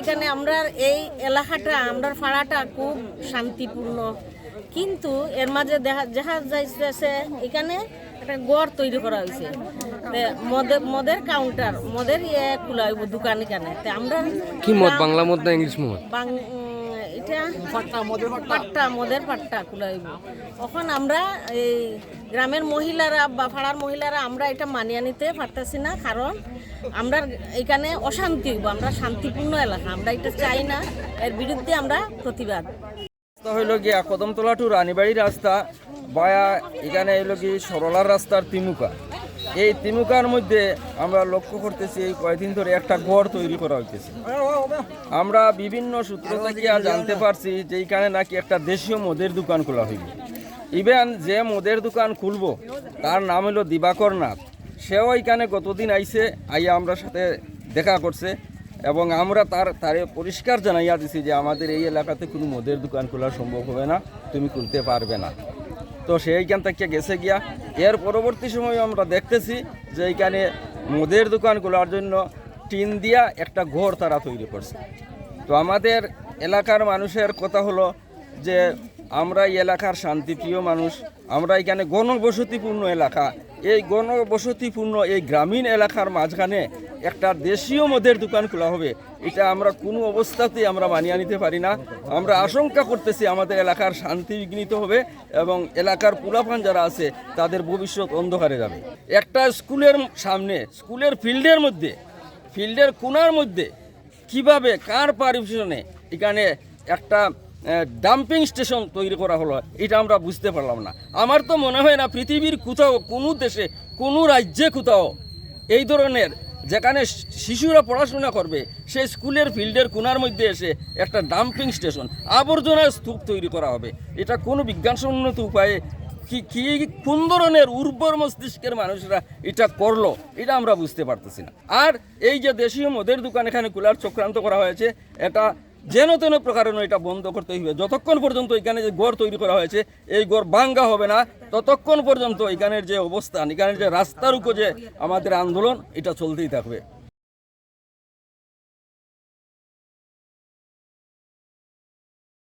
এখানে আমরা এই এলাকাটা আমরা পাড়াটা খুব শান্তিপূর্ণ। কিন্তু এর মাঝে দেখা যাইতেছে এখানে একটা গড় তৈরি করা হয়েছে। তে মদের মদের কাউন্টার মদের ইয়ে খোলা হইব দোকান এখানে। তে আমরা কি মদ? বাংলা মদ না ইংলিশ মদ? এটা পাট্টা মদের পাট্টা। মদের পাট্টা খোলা হইব। এখন আমরা এই গ্রামের মহিলারা বা পাড়ার মহিলারা আমরা এটা মানিয়ে নিতে পারতেছি না কারণ আমরা এখানে অশান্তি হইব আমরা শান্তিপূর্ণ এলাকা আমরা এটা চাই না। এর বিরুদ্ধে আমরা প্রতিবাদ। হইল গিয়া কদমতলা টু রানীবাড়ি রাস্তা। বায়া এখানে হইল কি সরলার রাস্তার তিমুকা? এই তিমুকার মধ্যে আমরা লক্ষ্য করতেছি এই কয়েকদিন ধরে একটা ঘর তৈরি করা হইতেছে। আমরা বিভিন্ন সূত্র থেকে জানতে পারছি যে এইখানে নাকি একটা দেশীয় মদের দোকান খোলা হইবে। ইভেন যে মদের দোকান খুলবো, তার নাম হলো দিবাকর নাথ। সেও এখানে গতদিন আইছে, আইয়া আমরা সাথে দেখা করছে এবং আমরা তার, তারে পরিষ্কার জানাইয়া দিছি যে আমাদের এই এলাকাতে কোনো মদের দোকান খোলা সম্ভব হবে না, তুমি খুলতে পারবে না। তো সেইখান থেকে গেছে গিয়া। এর পরবর্তী সময় আমরা দেখতেছি যে এইখানে মদের দোকান খোলার জন্য টিন দিয়া একটা ঘর তারা তৈরি করছে। তো আমাদের এলাকার মানুষের কথা হলো যে, আমরা এই এলাকার শান্তিপ্রিয় মানুষ, আমরা এখানে গণবসতিপূর্ণ এলাকা। এই গণবসতিপূর্ণ এই গ্রামীণ এলাকার মাঝখানে একটা দেশীয় মদের দোকান খোলা হবে। এটা আমরা কোনো অবস্থাতেই আমরা মানিয়ে নিতে পারি না। আমরা আশঙ্কা করতেছি আমাদের এলাকার শান্তি বিঘ্নিত হবে এবং এলাকার পুলাফান যারা আছে, তাদের ভবিষ্যৎ অন্ধকারে যাবে। একটা স্কুলের সামনে, স্কুলের ফিল্ডের মধ্যে, ফিল্ডের কোনার মধ্যে কীভাবে, কার পারমিশনে এখানে একটা ডাম্পিং স্টেশন তৈরি করা হলো, এটা আমরা বুঝতে পারলাম না। আমার তো মনে হয় না পৃথিবীর কোথাও, কোনো দেশে, কোনো রাজ্যে কোথাও এই ধরনের যেখানে শিশুরা পড়াশোনা করবে, সেই স্কুলের ফিল্ডের কোনার মধ্যে এসে একটা ডাম্পিং স্টেশন, আবর্জনার স্তূপ তৈরি করা হবে। এটা কোনো বিজ্ঞানসম্মত উপায়ে কি কি কোন ধরনের উর্বর মস্তিষ্কের মানুষরা এটা করল, এটা আমরা বুঝতে পারতেছি না। আর এই যে দেশীয় মদের দোকান এখানে খোলার চক্রান্ত করা হয়েছে, এটা যেন তেন প্রকারেণ এটা বন্ধ করতে হইবে। যতক্ষণ পর্যন্ত এখানে যে গড় তৈরি করা হয়েছে, এই গড় ভাঙ্গা হবে না, ততক্ষণ পর্যন্ত এখানের যে অবস্থান, এখানের যে রাস্তার উপর যে আমাদের আন্দোলন, এটা চলতেই থাকবে।